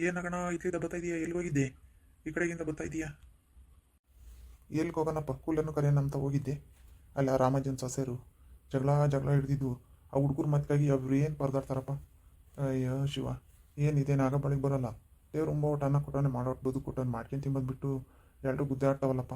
ಏನಗಣ ಇಲ್ಲಿಂದ ಬರ್ತಾ ಇದೀಯಾ? ಎಲ್ಲಿ ಹೋಗಿದ್ದೆ? ಈ ಕಡೆಗಿಂದ ಬರ್ತಾ ಇದೀಯಾ? ಎಲ್ಲಿಗೆ ಹೋಗೋಣಪ್ಪ? ಕೂಲನ್ನು ಕರೆಯೋಣ ಅಂತ ಹೋಗಿದ್ದೆ. ಅಲ್ಲ ರಾಮಜನ್ ಸೊಸೆರು. ಜಗಳ ಜಗಳ ಹಿಡ್ದಿದ್ದು. ಆ ಹುಡುಗರು ಮತ್ಕಾಗಿ ಅವ್ರು ಏನು ಪರದಾಡ್ತಾರಪ್ಪ? ಅಯ್ಯೋ, ಶಿವ. ಏನಿದೆ? ನಾಗ ಬಳಿಗೆ ಬರಲ್ಲ. ದೇವ್ರು ತುಂಬ ಊಟ ಅನ್ನ ಕೊಟ್ಟವನ್ನೇ ಮಾಡೋಟ್ ಬದು ಕೊಟ್ಟವನು ಮಾಡ್ಕೊಂಡು ತಿಂಬಂದ್ಬಿಟ್ಟು ಎಲ್ಲರೂ ಗುದ್ದಾಡ್ತಾವಲ್ಲಪ್ಪ.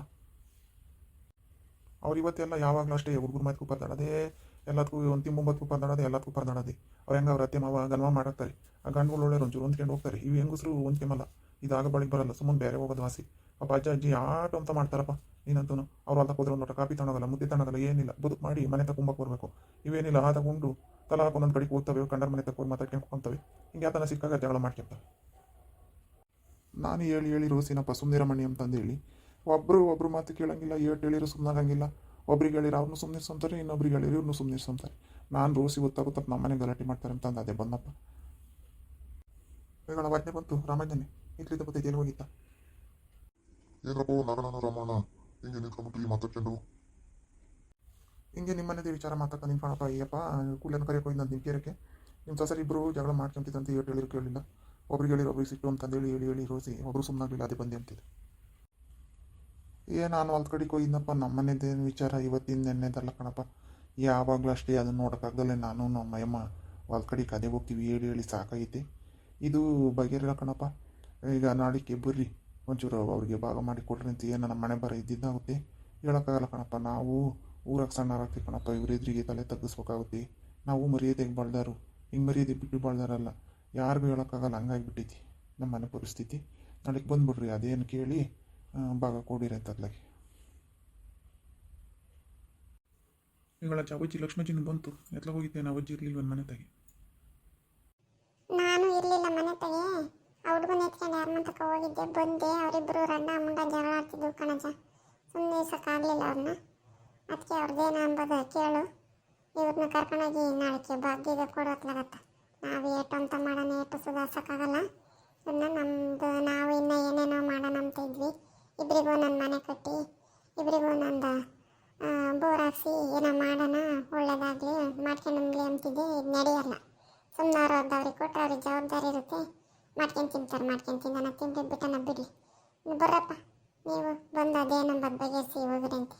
ಅವ್ರು ಇವತ್ತೆಲ್ಲ ಯಾವಾಗಲೂ ಅಷ್ಟೇ ಹುಡುಗರು ಮಾತು ಪರದಾಡೋದೇ ಎಲ್ಲದಕ್ಕೂ ಒಂದು ತಿಂಬೊಂಬತ್ತು ಪರ್ದಾಡೋದು ಎಲ್ಲದಕ್ಕೂ ಪರ್ದಾಡೋದು ಅವ್ರು ಹೆಂಗೆ ಅವ್ರ ಅತ್ತೆ ಮಾವ ಗನ್ವ ಮಾಡಾಕ್ತಾರೆ. ಆ ಗಂಡುಗಳು ಒಳ್ಳೆ ಒಂಚೂರು ಹೊಂದ್ಕೊಂಡು ಹೋಗ್ತಾರೆ. ಇವು ಹೆಂಗಸರು ಹೊಂದ್ಕೊಂಬಲ್ಲ ಇದಾಗ ಬಳಿಗೆ ಬರಲ್ಲ. ಸುಮ್ಮನೆ ಬೇರೆ ಹೋಗೋದು ವಾಸಿ. ಅಪ್ಪ ಅಜ್ಜ, ಅಜ್ಜಿ ಆಟ ಅಂತ ಮಾಡ್ತಾರಪ್ಪ ನೀನಂತೂ ಅವ್ರು ಅಲ್ಲ ಹೋದ್ರೆ ಒಂದು ಕಾಪಿ ತಗೊಳಗಲ್ಲ ಮುದ್ದೆ ತಗೊಳಗಲ್ಲ ಏನಿಲ್ಲ. ಬದುಕು ಮಾಡಿ ಮನೆ ತಗೊಂಬಕ್ಕೆ ಬರಬೇಕು ಇವೇನಿಲ್ಲ, ಆ ತಗೊಂಡು ತಲಾ ಒಂದೊಂದು ಕಡೆಗೆ ಹೋಗ್ತವೆ, ಕಂಡರ ಮನೆ ತಗೊಂಡು ಮಾತಾಡ್ಕೊಂಡ್ಕೊಂತವೆ ಹಿಂಗೆ ಆತನ ಸಿಕ್ಕಾಗ ಜಗಳ ಮಾಡ್ಕೊಂತವೆ ನಾನು ಹೇಳಿ ಹೇಳಿ ರೋಸಿನಪ್ಪ ಸುಮ್ಮನಿರಮಣಿ ಅಂತಂದು ಹೇಳಿ. ಒಬ್ಬರು ಒಬ್ರು ಮಾತು ಕೇಳಂಗಿಲ್ಲ ಏಟು ಹೇಳಿರೋ ಸುಮ್ಮನಾಗಂಗಿಲ್ಲ ಒಬ್ರಿಗೆ ಹೇಳಿರ ಅವ್ರನ್ನೂ ಸುಮ್ಮನೆ ಸಂತಾರೆ ಇನ್ನೊಬ್ರಿಗೆ ಹೇಳಿರಿ ಇವ್ರನ್ನೂ ಸುಮ್ಮನೆ ಸಂತಾರೆ ನಾನು ರೋಸಿ ಗೊತ್ತಾಗುತ್ತ ನಮ್ಮ ಮನೆ ಗಲಾಟೆ ಮಾಡ್ತಾರೆ ಅಂತ ಅಂದ ಬಂದಪ್ಪ. ಇವಾಗ ವಾಜ್ಞೆ ಬಂತು. ರಾಮಣ್ಣನೇ ಇಟ್ಲಿದ್ದ ಬತ್ತೈತೆ ಏನು ಹೋಗಿತ್ತ? ಏನಪ್ಪ ನಗಣನ ರಾಮಣ್ಣ ಹಿಂಗೆ ನಿಂತ್ಕೊಂಡ್ಬಿಟ್ಟು ಮಾತಾಡ್ಕೊಂಡು ಹಿಂಗೆ ನಿಮ್ಮ ಮನೆದೇ ವಿಚಾರ ಮಾತಾಡ್ತಾ ನಿಂತ್ಕೊಳಪ್ಪ ಅಯ್ಯಪ್ಪ ಕೂಲನ್ನು ಕರೆಯಕ್ಕೆ ಹೋಗಿ ನಾನು ನಿಂತಿರೋಕ್ಕೆ ನಿಮ್ಮ ಸಸರಿ ಇಬ್ಬರು ಜಗಳ ಮಾಡ್ಕೊಂತಿದ್ದಂತ ಹೇಳಿ ಹೇಳಿರೋ ಕೇಳಿಲ್ಲ. ಒಬ್ರಿಗೆ ಹೇಳಿರು ಒಬ್ರಿಗೆ ಸಿಟ್ಟು ಅಂತಂದೇಳಿ ಹೇಳಿ ಹೇಳಿ ರೋಸಿ ಒಬ್ರು ಸುಮ್ಮನಾಗಲಿಲ್ಲ ಅದೇ ಬಂದೆ ಅಂತಿದ್ದು. ಏ, ನಾನು ಹೊಲ್ದ ಕಡೆಗೆ ಹೋಗಿದ್ನಪ್ಪ ನಮ್ಮ ಮನೆದೇನು ವಿಚಾರ ಇವತ್ತಿನ ನೆನ್ನೆದಲ್ಲ ಕಣಪ್ಪ. ಯಾವಾಗಲೂ ಅಷ್ಟೇ ಅದನ್ನು ನೋಡೋಕ್ಕಾಗಲ್ಲ ನಾನು, ನಮ್ಮ ಅಯ್ಯಮ್ಮ ಹೊಲ್ದ ಕಡೆಗೆ ಅದೇ ಹೋಗ್ತೀವಿ, ಹೇಳಿ ಹೇಳಿ ಸಾಕಾಗೈತೆ. ಇದು ಬಗೆಹರಿಲ್ಲ ಕಣಪ್ಪ. ಈಗ ನಾಳೆಗೆ ಬರ್ರಿ, ಒಂಚೂರು ಅವ್ರಿಗೆ ಭಾಗ ಮಾಡಿ ಕೊಡ್ರಿ ಅಂತ ಏನು ನಮ್ಮ ಮನೆ ಬರ ಇದ್ದಿದ್ದಾಗುತ್ತೆ. ಹೇಳೋಕ್ಕಾಗಲ್ಲ ಕಣಪ್ಪ, ನಾವು ಊರಾಗ ಸಣ್ಣರಾಗ್ತೀವಿ ಕಣಪ್ಪ ಇವ್ರಿದ್ರಿಗೆ ತಲೆ ತಗ್ಗಿಸ್ಬೇಕಾಗುತ್ತೆ. ನಾವು ಮರ್ಯಾದೆಗೆ ಬಾಳ್ದಾರು. ಹಿಂಗೆ ಮರ್ಯಾದೆ ಬಿಟ್ಟು ಬಾಳ್ದಾರಲ್ಲ, ಯಾರಿಗೂ ಹೇಳೋಕ್ಕಾಗಲ್ಲ ಹಂಗಾಗಿಬಿಟ್ಟೈತಿ ನಮ್ಮ ಮನೆ ಪರಿಸ್ಥಿತಿ. ನಾಳೆಗೆ ಬಂದುಬಿಡ್ರಿ, ಅದೇನು ಕೇಳಿ ಆ, ಭಾಗ ಕೊಡಿರಿ ಅಂತ ಅದ್ಲಾಗೆ ಈಗಳ ಅವಜ್ಜಿ ಲಕ್ಷ್ಮಜ್ಜಿನ ಬಂತು ಎತ್ಲ ಹೋಗಿದ್ದೆ ಅವಜ್ಜಿ ಒಂದು ಮನೆ ತಾಗಿ ನಾನು ಇರಲಿಲ್ಲ ಮನೆ ತಗೆ ಆ ಹುಡುಗನ ಎತ್ಕೊಂಡು ಯಾರ ಮಂತಕ ಹೋಗಿದ್ದೆ? ಬಂದೆ ಅವರಿಬ್ಬರು ರಂಡ ಮುಂಡ ಜಗಳ ಆಡ್ತಿದ್ವು ಕಣಜ. ಸುಮ್ಮನೆ ಸಾಕಾಗಲಿಲ್ಲ ಅವ್ರನ್ನ ಅದಕ್ಕೆ ಅವ್ರದ್ದೇನು ಅಂಬೋದು ಕೇಳು. ಇವ್ರನ್ನ ಕರ್ಕೊಂಡೋಗಿ ನಾಳೆಗೆ ಭಾಗ್ಯಗೆ ಕೊಡೋತ್ಲಾಗತ್ತ ನಾವು ಏಟು ಅಂತ ಮಾಡೋಣ ಏಟು ಸುಧಾರ್ಸೋಕ್ಕಾಗಲ್ಲ. ಇನ್ನು ನಮ್ಮದು ನಾವು ಇನ್ನೂ ಏನೇನೋ ಮಾಡೋಣ ಅಂತ ಇದ್ವಿ. ಇಬ್ಬರಿಗೂ ನನ್ನ ಮನೆ ಕಟ್ಟಿ ಇಬ್ಬರಿಗೂ ನಂದು ಬೋರ್ ಹಾಕ್ಸಿ ಏನೋ ಮಾಡೋಣ, ಒಳ್ಳೇದಾಗಲಿ ಮಾಡ್ಕೊಂಡ್ಲಿ ಅಂತಿದ್ದೆ ಇದು ನಡೆಯಲ್ಲ. ಸುಮ್ಮನೆ ಅವ್ರು ಅವ್ರಿಗೆ ಕೊಟ್ಟರೆ ಅವ್ರಿಗೆ ಜವಾಬ್ದಾರಿ ಇರುತ್ತೆ. ಮಾಡ್ಕೊಂಡು ತಿಂತಾರೆ, ಮಾಡ್ಕೊಂಡು ತಿಂದಾನ ತಿಂದು ಬಿಟ್ಟನ ಬಿಡಿ ಬರ್ರಪ್ಪ, ನೀವು ಬಂದು ಅದೇನೋ ಬಗೆಹರಿಸಿ ಹೋಗ್ರಿ ಅಂತ.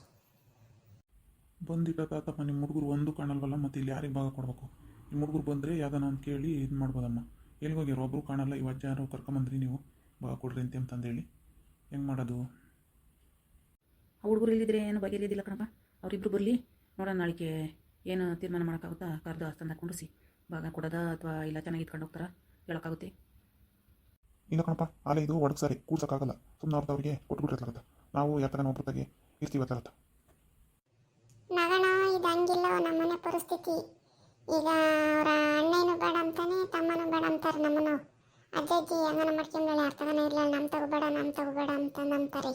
ಬಂದಿಟ್ಟ ತಾತಪ್ಪ ನಿಮ್ಮ ಹುಡುಗರು ಒಂದು ಕಾಣಲ್ವಲ್ಲ, ಮತ್ತು ಇಲ್ಲಿ ಯಾರಿಗೆ ಭಾಗ ಕೊಡಬೇಕು? ನಿಮ್ಮ ಹುಡುಗರು ಬಂದರೆ ಯಾವ್ದಾನ ಅಂತ ಕೇಳಿ ಇದು ಮಾಡ್ಬೋದಮ್ಮ. ಎಲ್ಲಿಗೆ ಹೋಗಿರೋ? ಒಬ್ಬರು ಕಾಣಲ್ಲ ಅಜ್ಜ ಯಾರೋ ಕರ್ಕೊಂಬಂದ್ರಿ ನೀವು, ಭಾಗ ಕೊಡ್ರಿ ಅಂತ ಅಂತಂದೇಳಿ. ಹೆಂಗೆ ಮಾಡೋದು? ಆ ಹುಡುಗರು ಇಲ್ಲಿದ್ರೆ ಏನು ಬಗೆಹರಿಯೋದಿಲ್ಲ ಕಣಪ್ಪ. ಅವರಿಬ್ರು ಬರಲಿ. ನೋಡೋಣ ನಾಳೆಗೆ ಏನು ತೀರ್ಮಾನ ಮಾಡೋಕ್ಕಾಗುತ್ತಾ? ಕರೆದು ಅಸ್ತಂದ ಕುಂಡಿಸಿ ಭಾಗ ಕೊಡೋದ ಅಥವಾ ಇಲ್ಲ ಚೆನ್ನಾಗಿ ಇಟ್ಕೊಂಡು ಹೋಗ್ತಾರ? ಹೇಳೋಕ್ಕಾಗುತ್ತೆ. ಇಲ್ಲ ಕಣಪ್ಪ ಆಲೆ ಇದು ಒಡಕ್ ಸರಿ. ಕೂಡ್ಸೋಕ್ಕಾಗಲ್ಲ ಸುಮ್ಮನೆ ಅವ್ರದವ್ರಿಗೆ ಕೊಟ್ಬಿಟ್ಟಿರ್ಲಾಗತ್ತ ನಾವು ಯಾತನ ಒಬ್ಬರು ಇರ್ತೀವಿ ಅತ್ಲಾಗತ್ತ ನಗಣ ಇದು ಹಂಗಿಲ್ಲ ನಮ್ಮನೆ ಪರಿಸ್ಥಿತಿ. ಈಗ ಅವರ ಅಣ್ಣನೂ ಬೇಡ ಅಂತಾನೆ ತಮ್ಮನೂ ಬೇಡ ಅಂತಾರೆ ನಮ್ಮನು ಅಜ್ಜಜ್ಜಿ, ಹೆಂಗನ ಮಾಡ್ಕೊಂಬೇಳೆ ಅರ್ಥಗನ ಇರಲಿಲ್ಲ. ನಮ್ಮ ತಗೋಬೇಡ ನಮ್ಮ ತಗೋಬೇಡ ಅಂತ ನಂಬ್ತಾರೆ.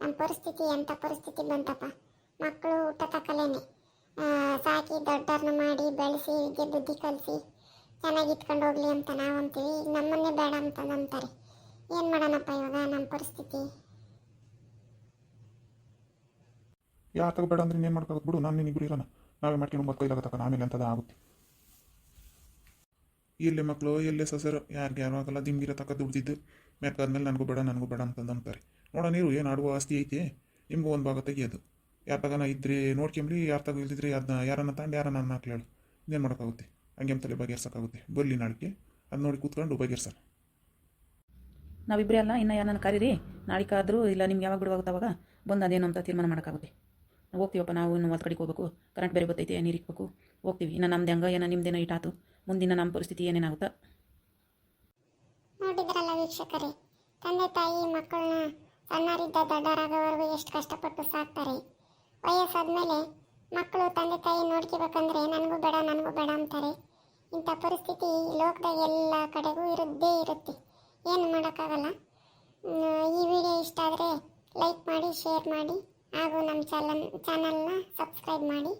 ನಮ್ಮ ಪರಿಸ್ಥಿತಿ ಎಂಥ ಪರಿಸ್ಥಿತಿ ಬಂತಪ್ಪ? ಮಕ್ಕಳು ಊಟ ತಕ್ಕಲೇನೆ. ಸಾಕಿ ದೊಡ್ಡವ್ರನ್ನ ಮಾಡಿ ಬೆಳೆಸಿ ವಿದ್ಯೆ ಬುದ್ಧಿ ಕಲಿಸಿ, ಚೆನ್ನಾಗಿ ಇಟ್ಕೊಂಡು ಹೋಗ್ಲಿ ಅಂತ ನಾವು ಅಂತೀವಿ. ಈಗ ನಮ್ಮನ್ನೇ ಬೇಡ ಅಂತ ನಂಬ್ತಾರೆ. ಏನು ಮಾಡೋಣಪ್ಪ ಇವಾಗ ನಮ್ಮ ಪರಿಸ್ಥಿತಿ? ಯಾರು ತಗೋಬೇಡ ಅಂದ್ರೆ ಏನು ಮಾಡ್ಕೋಬೇಕು ಬಿಡು, ನಾನು ನಿನ್ನಿಬ್ರು ಇರೋಣ. ನಾವೇ ಮಾಡ್ಕೊಂಡು ಮತ್ತೆ ಕೈಲಾಗತ್ತಕ್ಕ ಆಮೇಲೆ ಅಂತದ ಆಗುತ್ತೆ? ಎಲ್ಲೇ ಮಕ್ಕಳು ಎಲ್ಲೇ ಸಸರು, ಯಾರಿಗೆ ಯಾರು ಆಗಲ್ಲ ದಿಮ್ಗಿರ ತಕ್ಕ ದುಡ್ದಿದ್ದು ಮೆಕ್ಕಾದ್ಮೇಲೆ ನನಗೂ ಬೇಡ ನನಗೂ ಬೇಡ ಅಂತಂದು ಅಂತಾರೆ. ನೋಡೋ ನೀರು, ಏನು ಆಡುವ ಆಸ್ತಿ ಐತೆ? ನಿಮಗೂ ಒಂದು ಭಾಗ ತೆಗಿಯೋದು. ಯಾರ ತಗನ ಇದ್ರೆ ನೋಡ್ಕೊಂಬ್ರಿ ಯಾರು ತಗೋ ಇಲ್ದಿದ್ರೆ ಅದನ್ನ ಯಾರನ್ನ ತಾಂಡಿ, ಯಾರನ್ನ ಅನ್ನ ಹಾಕ್ಲೇಳು ಇನ್ನೇನು ಮಾಡೋಕ್ಕಾಗುತ್ತೆ? ಹಂಗೆ ತಲೆ ಬಗೆಹರ್ಸೋಕ್ಕಾಗುತ್ತೆ. ಬರಲಿ ನಾಳೆಗೆ ಅದು ನೋಡಿ ಕೂತ್ಕೊಂಡು ಬಗೆಹರ್ಸೋಣ. ನಾವಿಬ್ಬರೇ ಅಲ್ಲ, ಇನ್ನು ಯಾರನ್ನ ಕರೀರಿ? ನಾಳಿಕಾದರೂ ಇಲ್ಲ, ನಿಮ್ಗೆ ಯಾವಾಗ ಬಿಡುವಾಗುತ್ತೆ ಅವಾಗ ಬಂದು ಅದೇನು ಅಂತ ತೀರ್ಮಾನ ಮಾಡೋಕ್ಕಾಗುತ್ತೆ. ಹೋಗ್ತೀವಪ್ಪ, ನಾವು ಇನ್ನು ಒಂದು ಕಡೆಗೆ ಹೋಗ್ಬೇಕು. ಕರೆಂಟ್ ಬೇರೆ ಬರ್ತೈತೆ ನೀರು ಇಕ್ಬೇಕು. ಹೋಗ್ತೀವಿ. ಇನ್ನು ನಮ್ದು ಹೆಂಗ ಏನೋ ನಿಮ್ದೇನೋ ಇಟ್ಟಾತು ಮುಂದಿನ ನಮ್ಮ ಪರಿಸ್ಥಿತಿ ಏನೇನಾಗುತ್ತಾ? ನೋಡಿದ್ರಲ್ಲ ವೀಕ್ಷಕರೇ, ತಂದೆ ತಾಯಿ ಮಕ್ಕಳನ್ನ ಸಣ್ಣರಿದ್ದ ದೊಡ್ಡವರಾಗೋವರೆಗೂ ಎಷ್ಟು ಕಷ್ಟಪಟ್ಟು ಸಾಕ್ತಾರೆ. ವಯಸ್ಸಾದ್ಮೇಲೆ ಮಕ್ಕಳು ತಂದೆ ತಾಯಿ ನೋಡ್ಕೋಬೇಕಂದ್ರೆ ನನಗೂ ಬೇಡ ನನಗೂ ಬೇಡ ಅಂತಾರೆ. ಇಂಥ ಪರಿಸ್ಥಿತಿ ಲೋಕದ ಲೋಕದಾಗ ಎಲ್ಲ ಕಡೆಗೂ ಇರುದ್ದೇ ಇರುತ್ತೆ. ಏನು ಮಾಡೋಕ್ಕಾಗಲ್ಲ. ಈ ವಿಡಿಯೋ ಇಷ್ಟ ಆದರೆ ಲೈಕ್ ಮಾಡಿ, ಶೇರ್ ಮಾಡಿ ಹಾಗೂ ನಮ್ಮ ಚಾನಲ್, ಚಾನಲ್ನ ಸಬ್ಸ್ಕ್ರೈಬ್ ಮಾಡಿ.